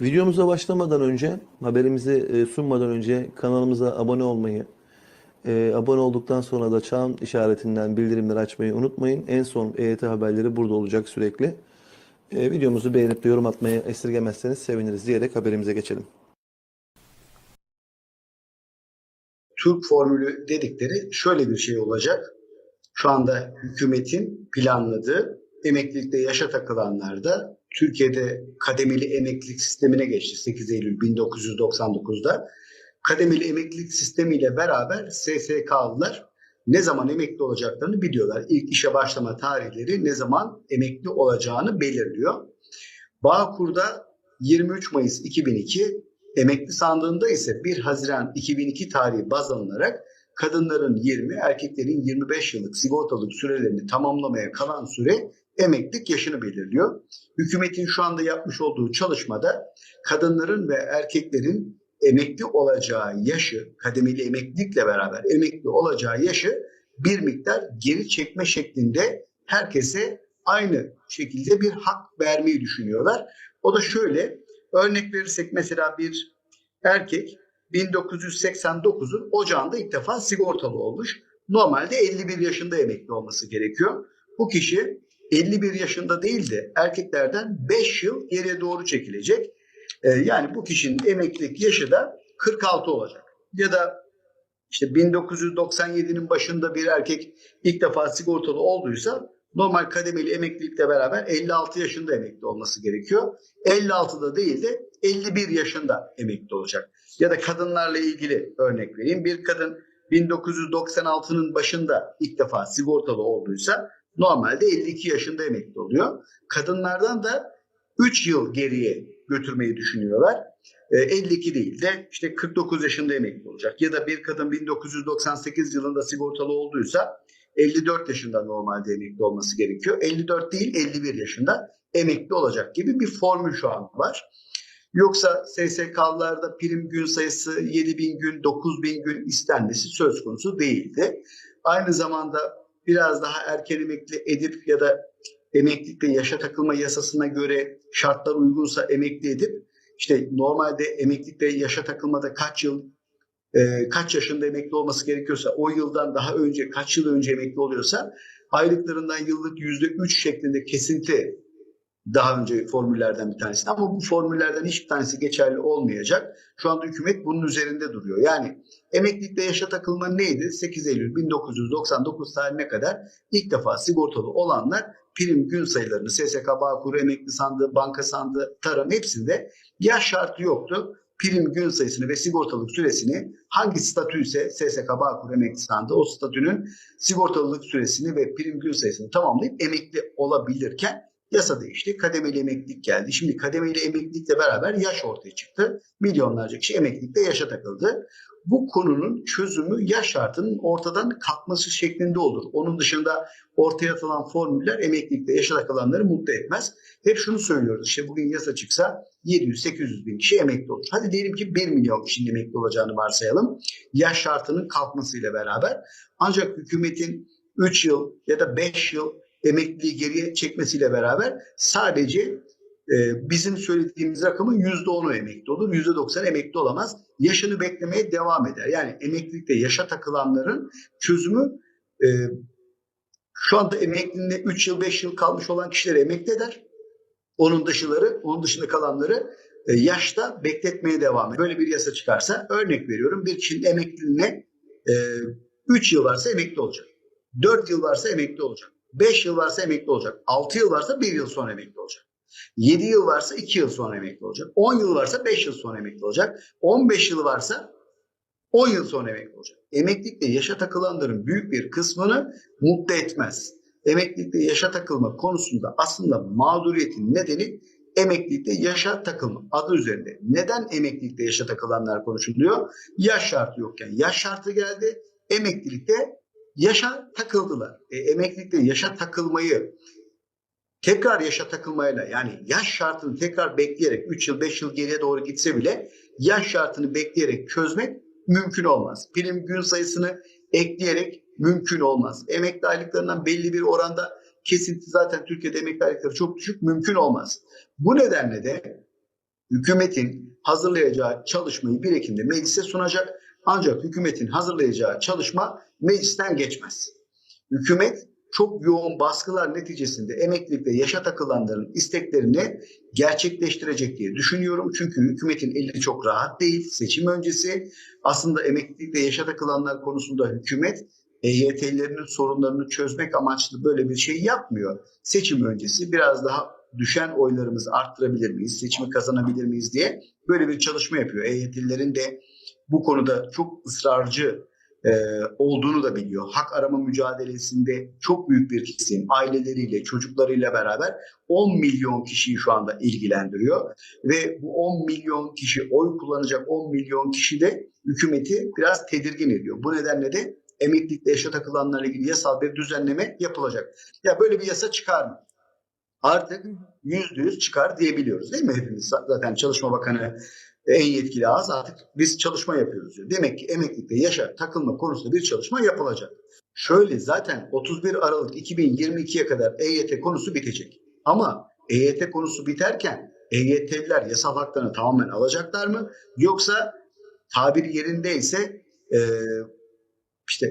Videomuza başlamadan önce, haberimizi e, sunmadan önce kanalımıza abone olmayı, e, abone olduktan sonra da çan işaretinden bildirimleri açmayı unutmayın. En son EYT haberleri burada olacak sürekli. E, videomuzu beğenip de yorum atmayı esirgemezseniz seviniriz diyerek haberimize geçelim. Türk formülü dedikleri şöyle bir şey olacak. Şu anda hükümetin planladığı emeklilikte yaşa takılanlarda Türkiye'de kademeli emeklilik sistemine geçti 8 Eylül 1999'da. Kademeli emeklilik sistemiyle beraber SSK'lılar ne zaman emekli olacaklarını biliyorlar. İlk işe başlama tarihleri ne zaman emekli olacağını belirliyor. Bağkur'da 23 Mayıs 2002, emekli sandığında ise 1 Haziran 2002 tarihi baz alınarak kadınların 20, erkeklerin 25 yıllık sigortalık sürelerini tamamlamaya kalan süre emeklilik yaşını belirliyor. Hükümetin şu anda yapmış olduğu çalışmada kadınların ve erkeklerin emekli olacağı yaşı, kademeli emeklilikle beraber emekli olacağı yaşı bir miktar geri çekme şeklinde herkese aynı şekilde bir hak vermeyi düşünüyorlar. O da şöyle, örnek verirsek mesela bir erkek 1989'un ocağında ilk defa sigortalı olmuş. Normalde 51 yaşında emekli olması gerekiyor. Bu kişi 51 yaşında değil de erkeklerden 5 yıl geriye doğru çekilecek. Ee, yani bu kişinin emeklilik yaşı da 46 olacak. Ya da işte 1997'nin başında bir erkek ilk defa sigortalı olduysa normal kademeli emeklilikle beraber 56 yaşında emekli olması gerekiyor. 56'da değil de 51 yaşında emekli olacak. Ya da kadınlarla ilgili örnek vereyim. Bir kadın 1996'nın başında ilk defa sigortalı olduysa normalde 52 yaşında emekli oluyor. Kadınlardan da 3 yıl geriye götürmeyi düşünüyorlar. E, 52 değil de işte 49 yaşında emekli olacak. Ya da bir kadın 1998 yılında sigortalı olduysa 54 yaşında normalde emekli olması gerekiyor. 54 değil 51 yaşında emekli olacak gibi bir formül şu an var. Yoksa SSK'larda prim gün sayısı 7 bin gün, 9 bin gün istenmesi söz konusu değildi. Aynı zamanda biraz daha erken emekli edip ya da emeklilikte yaşa takılma yasasına göre şartlar uygunsa emekli edip işte normalde emeklilikte yaşa takılmada kaç yıl e, kaç yaşında emekli olması gerekiyorsa o yıldan daha önce kaç yıl önce emekli oluyorsa aylıklarından yıllık yüzde üç şeklinde kesinti daha önce formüllerden bir tanesi. Ama bu formüllerden hiçbir tanesi geçerli olmayacak. Şu anda hükümet bunun üzerinde duruyor. Yani emeklilikte yaşa takılma neydi? 8 Eylül 1999 tarihine kadar ilk defa sigortalı olanlar prim gün sayılarını SSK, Bağkur, emekli sandığı, banka sandığı, tarım hepsinde yaş şartı yoktu. Prim gün sayısını ve sigortalılık süresini hangi statü ise SSK, Bağkur, emekli sandığı o statünün sigortalılık süresini ve prim gün sayısını tamamlayıp emekli olabilirken Yasa değişti. Kademeli emeklilik geldi. Şimdi kademeli emeklilikle beraber yaş ortaya çıktı. Milyonlarca kişi emeklilikte yaşa takıldı. Bu konunun çözümü yaş şartının ortadan kalkması şeklinde olur. Onun dışında ortaya atılan formüller emeklilikte yaşa takılanları mutlu etmez. Hep şunu söylüyoruz. İşte bugün yasa çıksa 700-800 bin kişi emekli olur. Hadi diyelim ki 1 milyon kişinin emekli olacağını varsayalım. Yaş şartının kalkmasıyla beraber. Ancak hükümetin 3 yıl ya da 5 yıl emekliliği geriye çekmesiyle beraber sadece e, bizim söylediğimiz rakamın %10'u emekli olur. %90 emekli olamaz. Yaşını beklemeye devam eder. Yani emeklilikte yaşa takılanların çözümü e, şu anda emekliliğinde 3 yıl 5 yıl kalmış olan kişileri emekli eder. Onun dışıları, onun dışında kalanları e, yaşta bekletmeye devam eder. Böyle bir yasa çıkarsa örnek veriyorum bir kişinin emekliliğine e, 3 yıl varsa emekli olacak. 4 yıl varsa emekli olacak. 5 yıl varsa emekli olacak. 6 yıl varsa 1 yıl sonra emekli olacak. 7 yıl varsa 2 yıl sonra emekli olacak. 10 yıl varsa 5 yıl sonra emekli olacak. 15 yıl varsa 10 yıl sonra emekli olacak. Emeklilikte yaşa takılanların büyük bir kısmını mutlu etmez. Emeklilikte yaşa takılma konusunda aslında mağduriyetin nedeni emeklilikte yaşa takılma adı üzerinde. Neden emeklilikte yaşa takılanlar konuşuluyor? Yaş şartı yokken yaş şartı geldi. Emeklilikte yaşa takıldılar. E, emeklilikte yaşa takılmayı tekrar yaşa takılmayla yani yaş şartını tekrar bekleyerek 3 yıl 5 yıl geriye doğru gitse bile yaş şartını bekleyerek çözmek mümkün olmaz. Prim gün sayısını ekleyerek mümkün olmaz. Emekli aylıklarından belli bir oranda kesinti zaten Türkiye'de emekli aylıkları çok düşük mümkün olmaz. Bu nedenle de hükümetin hazırlayacağı çalışmayı 1 Ekim'de meclise sunacak. Ancak hükümetin hazırlayacağı çalışma meclisten geçmez. Hükümet çok yoğun baskılar neticesinde emeklilikte yaşa takılanların isteklerini gerçekleştirecek diye düşünüyorum. Çünkü hükümetin eli çok rahat değil. Seçim öncesi aslında emeklilikte yaşa takılanlar konusunda hükümet EYT'lilerin sorunlarını çözmek amaçlı böyle bir şey yapmıyor. Seçim öncesi biraz daha düşen oylarımızı arttırabilir miyiz, seçimi kazanabilir miyiz diye böyle bir çalışma yapıyor. EYT'lilerin de bu konuda çok ısrarcı olduğunu da biliyor. Hak arama mücadelesinde çok büyük bir kesim aileleriyle, çocuklarıyla beraber 10 milyon kişiyi şu anda ilgilendiriyor. Ve bu 10 milyon kişi oy kullanacak 10 milyon kişi de hükümeti biraz tedirgin ediyor. Bu nedenle de emeklilikte yaşa takılanlarla ilgili yasal bir düzenleme yapılacak. Ya böyle bir yasa çıkar mı? Artık yüzde yüz çıkar diyebiliyoruz değil mi hepimiz? Zaten Çalışma Bakanı en yetkili ağız artık biz çalışma yapıyoruz diyor. Demek ki emeklilikte yaşa takılma konusunda bir çalışma yapılacak. Şöyle zaten 31 Aralık 2022'ye kadar EYT konusu bitecek. Ama EYT konusu biterken EYT'liler yasal haklarını tamamen alacaklar mı? Yoksa tabiri yerindeyse e, işte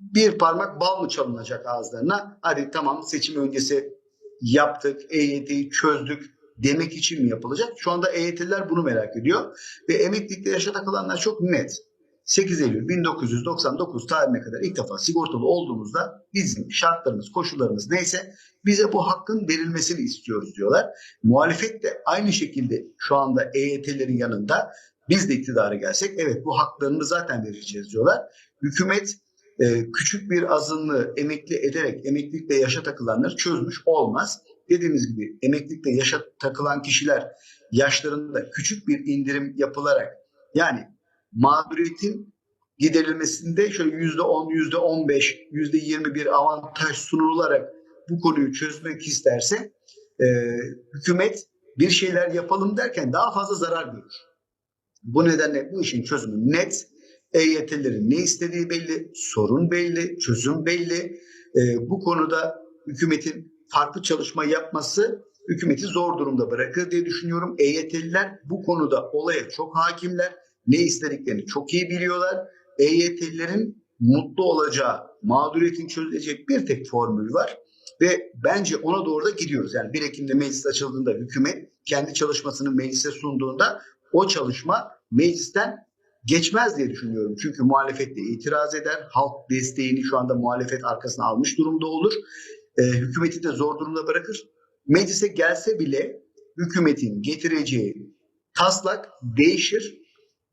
bir parmak bal mı çalınacak ağızlarına? Hadi tamam seçim öncesi yaptık, EYT'yi çözdük demek için mi yapılacak? Şu anda EYT'liler bunu merak ediyor. Ve emeklilikte yaşa takılanlar çok net. 8 Eylül 1999 tarihine kadar ilk defa sigortalı olduğumuzda bizim şartlarımız, koşullarımız neyse bize bu hakkın verilmesini istiyoruz diyorlar. Muhalefet de aynı şekilde şu anda EYT'lerin yanında biz de iktidara gelsek evet bu haklarını zaten vereceğiz diyorlar. Hükümet e, küçük bir azınlığı emekli ederek emeklilikte yaşa takılanları çözmüş olmaz. Dediğimiz gibi emeklilikte yaşa takılan kişiler yaşlarında küçük bir indirim yapılarak yani mağduriyetin giderilmesinde şöyle yüzde on, yüzde on beş, yüzde yirmi bir avantaj sunularak bu konuyu çözmek isterse e, hükümet bir şeyler yapalım derken daha fazla zarar görür. Bu nedenle bu işin çözümü net. EYT'lerin ne istediği belli, sorun belli, çözüm belli. E, bu konuda hükümetin farklı çalışma yapması hükümeti zor durumda bırakır diye düşünüyorum. EYT'liler bu konuda olaya çok hakimler. Ne istediklerini çok iyi biliyorlar. EYT'lilerin mutlu olacağı, mağduriyetin çözülecek bir tek formül var. Ve bence ona doğru da gidiyoruz. Yani 1 Ekim'de meclis açıldığında hükümet kendi çalışmasını meclise sunduğunda o çalışma meclisten geçmez diye düşünüyorum. Çünkü muhalefet de itiraz eder. Halk desteğini şu anda muhalefet arkasına almış durumda olur. Ee, hükümeti de zor durumda bırakır. Meclise gelse bile hükümetin getireceği taslak değişir.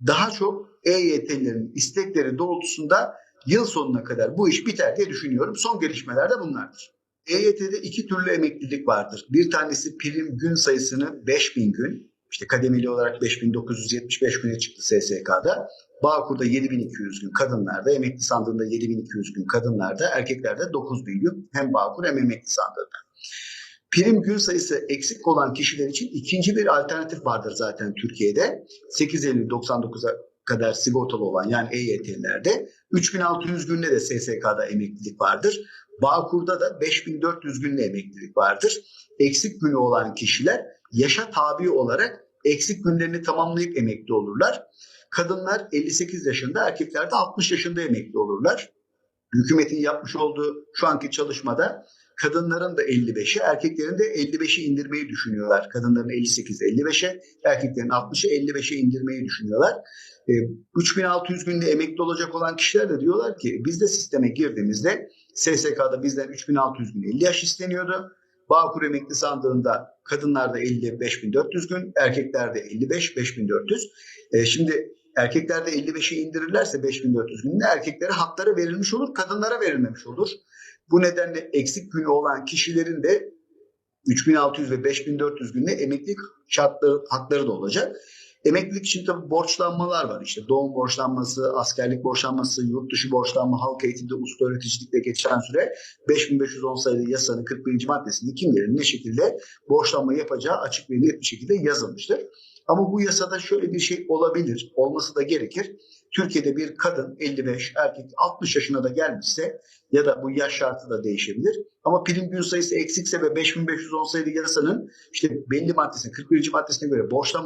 Daha çok EYT'lilerin istekleri doğrultusunda yıl sonuna kadar bu iş biter diye düşünüyorum. Son gelişmeler de bunlardır. EYT'de iki türlü emeklilik vardır. Bir tanesi prim gün sayısını 5000 gün, işte kademeli olarak 5975 güne çıktı SSK'da. Bağkur'da 7200 gün kadınlarda, emekli sandığında 7200 gün kadınlarda, erkeklerde 9000 gün hem Bağkur hem emekli sandığında. Prim gün sayısı eksik olan kişiler için ikinci bir alternatif vardır zaten Türkiye'de. 8 Eylül 99'a kadar sigortalı olan yani EYT'lilerde 3600 günde de SSK'da emeklilik vardır. Bağkur'da da 5400 günde emeklilik vardır. Eksik günü olan kişiler yaşa tabi olarak eksik günlerini tamamlayıp emekli olurlar. Kadınlar 58 yaşında, erkekler de 60 yaşında emekli olurlar. Hükümetin yapmış olduğu şu anki çalışmada kadınların da 55'i, erkeklerin de 55'i indirmeyi düşünüyorlar. Kadınların 58 55'e, erkeklerin 60'ı 55'e indirmeyi düşünüyorlar. E, 3600 günde emekli olacak olan kişiler de diyorlar ki biz de sisteme girdiğimizde SSK'da bizden 3600 gün 50 yaş isteniyordu. Bağkur emekli sandığında kadınlarda 55.400 gün, erkeklerde 55 5400. E, şimdi erkeklerde 55'i indirirlerse 5400 günde erkeklere hakları verilmiş olur, kadınlara verilmemiş olur. Bu nedenle eksik günü olan kişilerin de 3600 ve 5400 günde emeklilik şartları, hakları da olacak. Emeklilik için tabii borçlanmalar var. İşte doğum borçlanması, askerlik borçlanması, yurt dışı borçlanma, halk eğitimde, usta öğreticilikte geçen süre 5510 sayılı yasanın 41. maddesinde kimlerin ne şekilde borçlanma yapacağı açık ve net bir şekilde yazılmıştır. Ama bu yasada şöyle bir şey olabilir, olması da gerekir. Türkiye'de bir kadın 55, erkek 60 yaşına da gelmişse ya da bu yaş şartı da değişebilir. Ama prim gün sayısı eksikse ve 5510 sayılı yasanın işte belli maddesine, 41. maddesine göre borçlanma